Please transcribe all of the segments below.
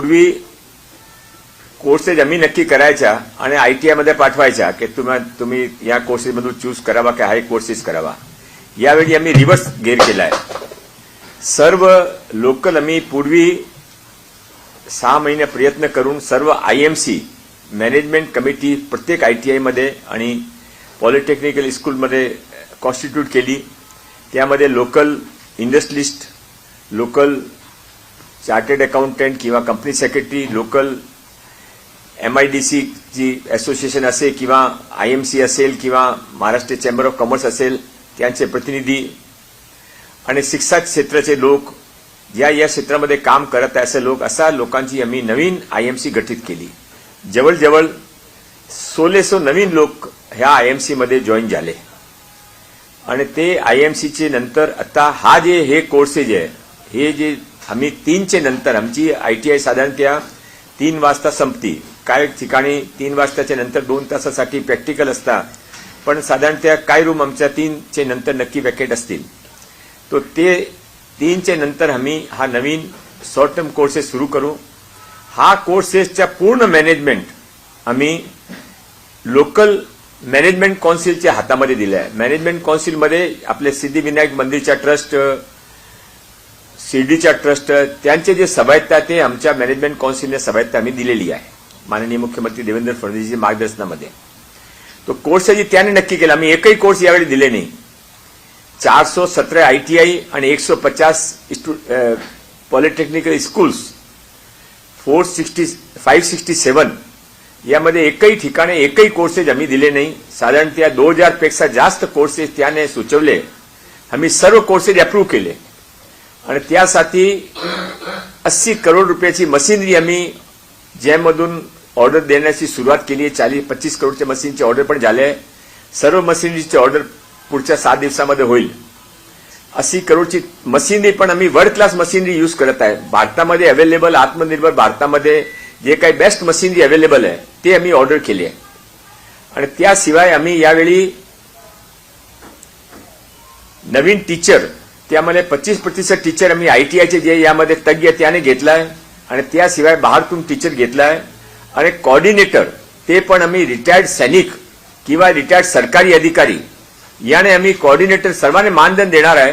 पूर्वी कोर्सेस आम्ही नक्की करायच्या आणि आयटीआयमध्ये पाठवायच्या की तुम्ही तुम्ही या कोर्सेसमधून चूज करावा की हाय कोर्सेस करावा यावेळी आम्ही रिव्हर्स गेअर केला आहे सर्व लोकल आम्ही पूर्वी सहा महिने प्रयत्न करून सर्व I M C management committee प्रत्येक आयटीआयमध्ये आणि पॉलिटेक्निकल स्कूलमध्ये कॉन्स्टिट्यूट केली. त्यामध्ये local industrialist local chartered accountant किंवा company secretary local M I D सीची असोसिएशन असेल किंवा आय एम सी असेल किंवा महाराष्ट्र चेंबर ऑफ कॉमर्स असेल त्यांचे प्रतिनिधी आणि शिक्षा क्षेत्राचे लोक ज्या या क्षेत्रामध्ये काम करत आहे असे लोक असा लोकांची आम्ही नवीन आय एम सी गठीत केली. जवळजवळ सोलेसो नवीन लोक ह्या आय एम सीमध्ये जॉईन झाले. आणि ते आय एम सीचे नंतर आता हा जे हे कोर्सेज आहे हे जे आम्ही तीनचे नंतर आमची आय टी आय साधारणतः तीन वाजता संपती. काय ठिकाणी तीन वाजताच्या नंतर दोन तासासाठी प्रॅक्टिकल असतात पण साधारणतः काय रूम आमच्या तीनचे नंतर नक्की वॅकेट असतील. तो ते तीनचे नंतर आम्ही हा नवीन शॉर्ट टर्म कोर्सेस सुरू करू. हा कोर्सेसच्या पूर्ण मॅनेजमेंट आम्ही लोकल मॅनेजमेंट कौन्सिलच्या हातामध्ये दिलं आहे मॅनेजमेंट कौन्सिलमध्ये आपले सिद्धिविनायक मंदिरच्या ट्रस्ट शिर्डीच्या ट्रस्ट त्यांचे जे सभायत्ता ते आमच्या मॅनेजमेंट काउन्सिलने सभायत्ता आम्ही दिलेली आहे. माननीय मुख्यमंत्री देवेंद्र फडणवीसजी मार्गदर्शनामध्ये. तो कोर्स जी त्याने नक्की केला. आम्ही एकही कोर्स यावेळी दिले नाही. चारसो सतरा आयटीआय आणि एकशे पचास polytechnical schools four sixty five sixty seven यामध्ये एकही ठिकाणी एकही कोर्सेस आम्ही दिले नाही. साधारणतः दोन हजारपेक्षा जास्त कोर्सेस त्याने सुचवले. आम्ही सर्व कोर्सेस अप्रूव्ह केले. आणि त्यासाठी अस्सी करोड रुपयाची मशिनरी आम्ही ज्यामधून ऑर्डर देण्याची सुरुवात केली आहे. चाळीस पच्चीस करोडच्या मशीनची ऑर्डर पण झाले आहे. सर्व मशिनरीची ऑर्डर पुढच्या सात दिवसामध्ये होईल. अस्सी करोडची मशिनरी पण आम्ही वर्ल्ड क्लास मशिनरी यूज करत आहे. भारतामध्ये अवेलेबल आत्मनिर्भर भारतामध्ये जे काही बेस्ट मशिनरी अवेलेबल आहे ते आम्ही ऑर्डर केली आहे. आणि त्याशिवाय आम्ही यावेळी नवीन टीचर त्यामध्ये पच्चीस प्रतिशत टीचर आम्ही आयटीआयचे जे यामध्ये तज्ञ त्याने त्याने घेतलाय. आणि त्याशिवाय बाहेरतून टीचर घेतलाय. आणि कॉर्डिनेटर ते पण आम्ही रिटायर्ड सैनिक किंवा रिटायर्ड सरकारी अधिकारी. याने आम्ही कॉर्डिनेटर सर्वांनी मानधन देणार आहे.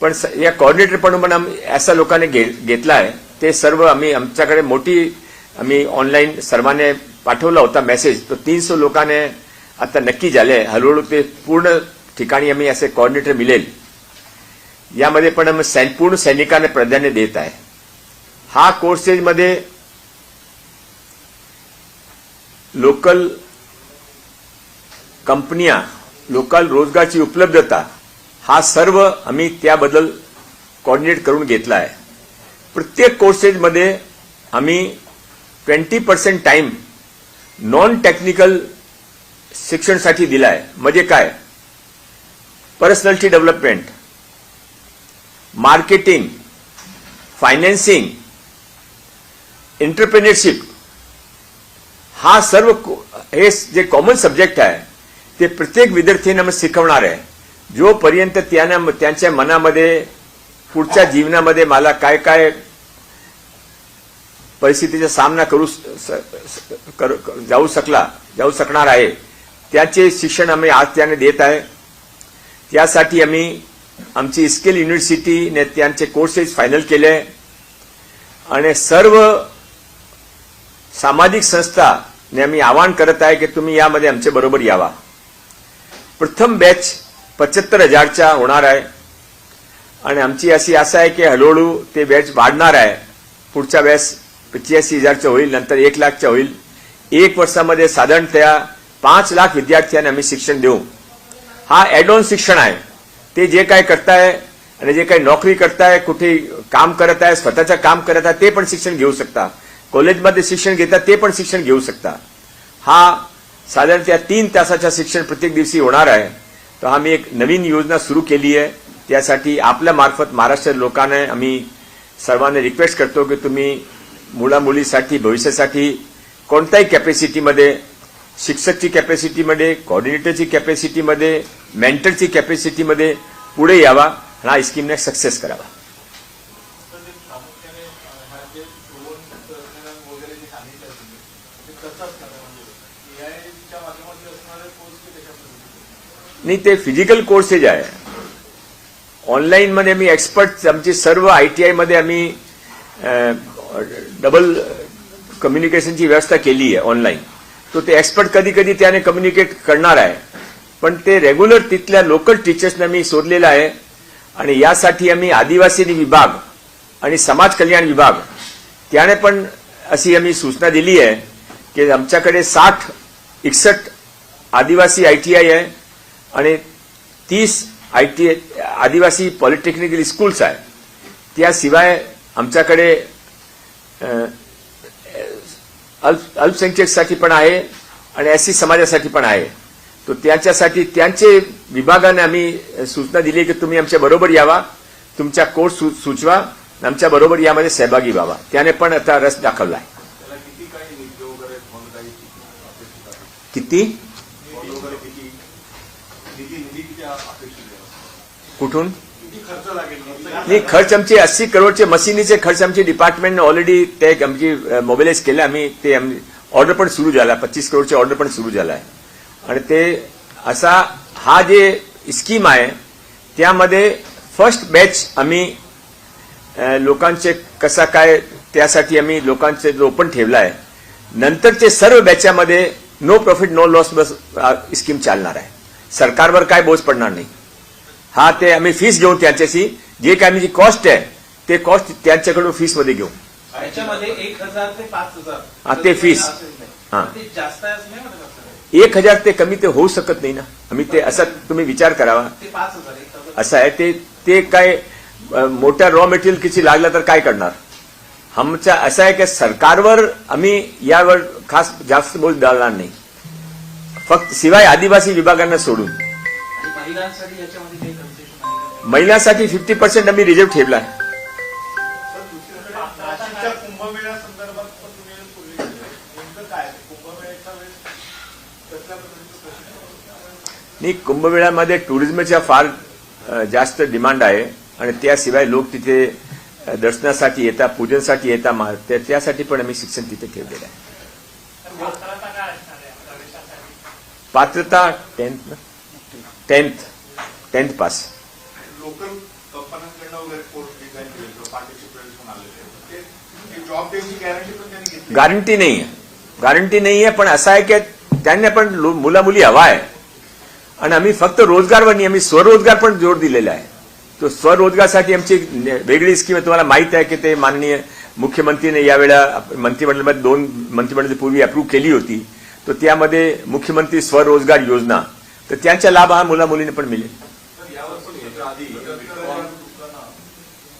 पण या कॉर्डिनेटर पण पण आम्ही अशा लोकांनी घे- घेतला आहे ते सर्व आम्ही आमच्याकडे मोठी आम्ही ऑनलाईन सर्वांनी पाठवला होता मेसेज तो तीनशे लोकांनी आता नक्की झाले. हळूहळू ते पूर्ण ठिकाणी आम्ही असे कॉर्डिनेटर मिळेल. यामध्ये पण आम्ही पूर्ण सैनिकांना प्राधान्य देत आहे. हा कोर्सेजमध्ये लोकल कंपन्या लोकल रोजगारची उपलब्धता हा सर्व आम्ही त्याबद्दल कॉर्डिनेट करून घेतला आहे. प्रत्येक कोर्सेजमध्ये आम्ही twenty percent time non technical शिक्षणसाठी दिला आहे म्हणजे काय? Personality development marketing financing entrepreneurship हा सर्व हे जे कॉमन सब्जेक्ट आहे ते प्रत्येक विद्यार्थ्यांना मग शिकवणार आहे. जोपर्यंत त्यानं त्यांच्या मनामध्ये पुढच्या जीवनामध्ये मला काय काय परिस्थितीचा सामना करू स- स- कर- जाऊ शकला जाऊ शकणार आहे त्याचे शिक्षण आम्ही आज त्याने देत आहे. त्यासाठी आम्ही आमची स्किल युनिव्हर्सिटीने त्यांचे कोर्सेस फायनल केले. आणि सर्व सामाजिक संस्थाने आम्ही आवाहन करत आहे की तुम्ही यामध्ये आमच्या बरोबर यावा. प्रथम बॅच पचहत्तर हजारच्या होणार आहे. आणि आमची अशी आशा आहे की हळूहळू ते बॅच वाढणार आहे. पुढच्या बॅच पंच्याऐंशी हजारचं होईल नंतर एक लाखच्या होईल. एक वर्षामध्ये साधारणतया पाच लाख विद्यार्थ्यांना आम्ही शिक्षण देऊ. हा ऍड शिक्षण आहे. ते जे काय करताय आणि जे काही नोकरी करताय कुठे काम करत आहे स्वतःचं काम करत आहे ते पण शिक्षण घेऊ शकता. कॉलेजमध्ये शिक्षण घेतात ते पण शिक्षण घेऊ शकता. हा साधारणतः तीन तासाच्या शिक्षण प्रत्येक दिवशी होणार आहे. तर आम्ही एक नवीन योजना सुरू केली आहे. त्यासाठी आपल्या मार्फत महाराष्ट्र लोकांना आम्ही सर्वांना रिक्वेस्ट करतो की तुम्ही मुलामुलीसाठी भविष्यासाठी कोणत्याही कॅपॅसिटीमध्ये शिक्षकची कॅपॅसिटीमध्ये कॉर्डिनेटरची कॅपॅसिटीमध्ये मेंटरची कॅपॅसिटीमध्ये पुढे यावा आणि हा स्कीमने सक्सेस करावा. नाही ते फिजिकल कोर्सेज आहे ऑनलाईनमध्ये मध्ये एक्सपर्ट आमची सर्व आयटीआयमध्ये आम्ही डबल कम्युनिकेशनची व्यवस्था केली आहे ऑनलाईन तो ते एक्सपर्ट कधी कधी त्याने कम्युनिकेट करणार आहे. पण ते रेग्युलर तिथल्या लोकल टीचर्सना मी शोधलेलं आहे. आणि यासाठी आम्ही आदिवासी विभाग आणि समाज कल्याण विभाग त्याने पण अशी आम्ही सूचना दिली आहे की आमच्याकडे साठ एकसष्ट आदिवासी आयटीआय आहे आणि तीस आय टी आदिवासी पॉलिटेक्निकल स्कूल्स आहे. त्याशिवाय आमच्याकडे अल्प अल्पसंख्यकसाठी पण आहे आणि एस सी समाजासाठी पण आहे. तो त्याच्यासाठी त्यांचे विभागाने आम्ही सूचना दिली की तुम्ही आमच्या बरोबर यावा तुमचा कोर्स सुचवा आमच्या बरोबर यामध्ये सहभागी व्हावा. त्याने पण आता रस दाखवला आहे. किती कुठून? नाही खर्च आमचे अस्सी करोडचे मशिनीचे खर्च आमची डिपार्टमेंटने ऑलरेडी ते आमची मोबिलाइज केले. आम्ही ते ऑर्डर पण सुरू झाला. पच्चीस करोडचे ऑर्डर पण सुरू झाला आहे. आणि ते असा हा जे स्कीम आहे त्यामध्ये फर्स्ट बॅच आम्ही लोकांचे कसा काय त्यासाठी आम्ही लोकांचे जो ओपन ठेवला आहे नंतरचे सर्व बॅच्यामध्ये नो प्रॉफिट नो लॉस बस स्कीम चालणार आहे. सरकारवर काय बोज पडणार नाही. हा ते आम्ही फीस घेऊ त्यांच्याशी. जे काय आम्ही कॉस्ट आहे ते कॉस्ट त्यांच्याकडून फीसमध्ये घेऊ. याच्यामध्ये एक हजार ते पाच हजार. हा, ते fees. हा. जास्त एक हजार ते कमी ते होऊ शकत नाही ना. आम्ही ते असा तुम्ही विचार करावा. असं आहे ते ते काय मोठ्या रॉ मटेरियल किती लागलं तर काय करणार? आमच्या असं आहे की सरकारवर आम्ही यावर खास जास्त बोल डाळणार नाही. फक्त शिवाय आदिवासी विभागांना सोडून. महिलांसाठी फिफ्टी पर्सेंट आम्ही रिझर्व्ह ठेवला आहे. नाही कुंभमेळ्यामध्ये टुरिझमच्या फार जास्त डिमांड आहे आणि त्याशिवाय लोक तिथे दर्शनासाठी येतात पूजनसाठी येतात त्या- त्यासाठी पण आम्ही शिक्षण तिथे ठेवलेलं आहे. पात्रता tenth tenth tenth pass local कंपन्यांकडनं वगैरे कोर्स डिझाईन केले आलेले ते जॉब द्यायची गॅरंटी पण त्यांनी घेतली. गॅरंटी नाही आहे. गॅरंटी नाही आहे पण असं आहे की त्यांना पण लो- मुलामुली हवा आहे. आणि आम्ही फक्त रोजगारवर नाही आम्ही स्वरोजगार पण जोर दिलेला आहे. तो स्वरोजगारसाठी आमची वेगळी स्कीम आहे. तुम्हाला माहीत आहे की ते माननीय मुख्यमंत्रीने यावेळा मंत्रिमंडळामध्ये दोन मंत्रिमंडळ पूर्वी अप्रूव्ह केली होती. तर त्यामध्ये मुख्यमंत्री स्वरोजगार योजना. तर त्यांचा लाभ हा मुला मुलीने पण मिळेल. याच्या आधी लोकांना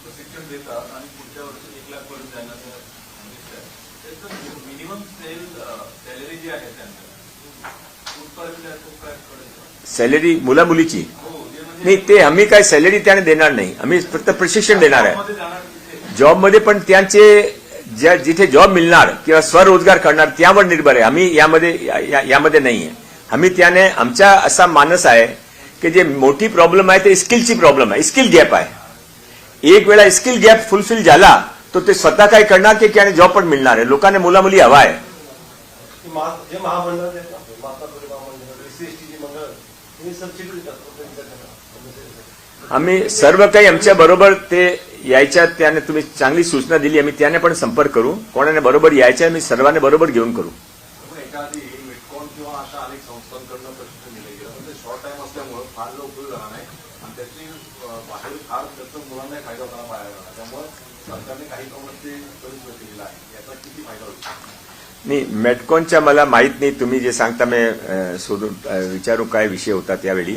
प्रशिक्षण देतात आणि पुढच्या वर्षी एक लाख पर्यंत. त्याचं मिनिमम सेल सॅलरी जी आहे त्यांना सॅलरी मुला मुलीची नाही. ते आम्ही काय सॅलरी त्याने देणार नाही. आम्ही फक्त प्रशिक्षण देणार आहे. जॉबमध्ये पण त्यांचे ज्या जिथे जॉब मिळणार किंवा स्वरोजगार करणार त्यावर निर्भर आहे. आम्ही यामध्ये यामध्ये नाही आहे आम्ही त्याने आमचा असा मानस आहे की जे मोठी प्रॉब्लेम आहे ते स्किलची प्रॉब्लेम आहे. स्किल गॅप आहे. एक वेळा स्किल गॅप फुलफिल झाला तर ते स्वतः काय करणार की त्याने जॉब पण मिळणार आहे. लोकांना मुलामुली हवा आहे. मा- हे. आम्ही सर्व काही आमच्या बरोबर ते यायच्या त्याने तुम्ही चांगली सूचना दिली आम्ही त्याने पण संपर्क करू. कोणाने बरोबर यायच्या आम्ही सर्वांना बरोबर घेऊन करू पण याच्या आधी मेटकॉन किंवा अशा अनेक संस्थांकडनं प्रशिक्षण दिलं गेलं पण ते शॉर्ट टाइम असल्यामुळे फार लोक उपयोग झाला नाही. आणि त्याची बाहेर फार त्याचा मुलांना फायदा होताना बाहेर आला त्यामुळे सरकारने काही प्रमाणात ते कमीच केलेलं आहे. याचा किती फायदा होतो नाही मेटकॉनच्या मला माहीत नाही. तुम्ही जे सांगता मी अ, शोधून विचारू काय विषय होता त्यावेळी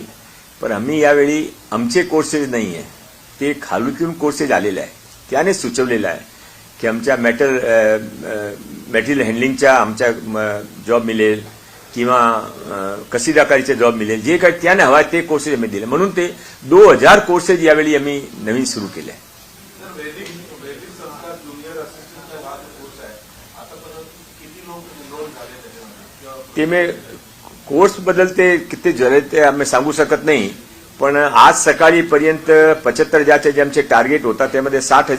पण आम्ही यावेळी आमचे कोर्सेस नाही आहे. ते खालूतून कोर्सेस आलेले आहे. त्याने सुचवलेलं आहे की आमच्या मेटल मटेरियल हँडलिंगच्या आमच्या जॉब मिळेल. किंवा कसीदाकारीचे जॉब मिळेल जे काही त्याने हवा ते कोर्सेस आम्ही दिले. म्हणून ते दोन हजार कोर्सेस यावेळी आम्ही नवीन सुरू केले. ते मी कोर्सबद्दल ते किती झाले ते आम्ही सांगू शकत नाही. पण आज सकाळीपर्यंत पचहत्तर हजारचे जे आमचे टार्गेट होता त्यामध्ये साठ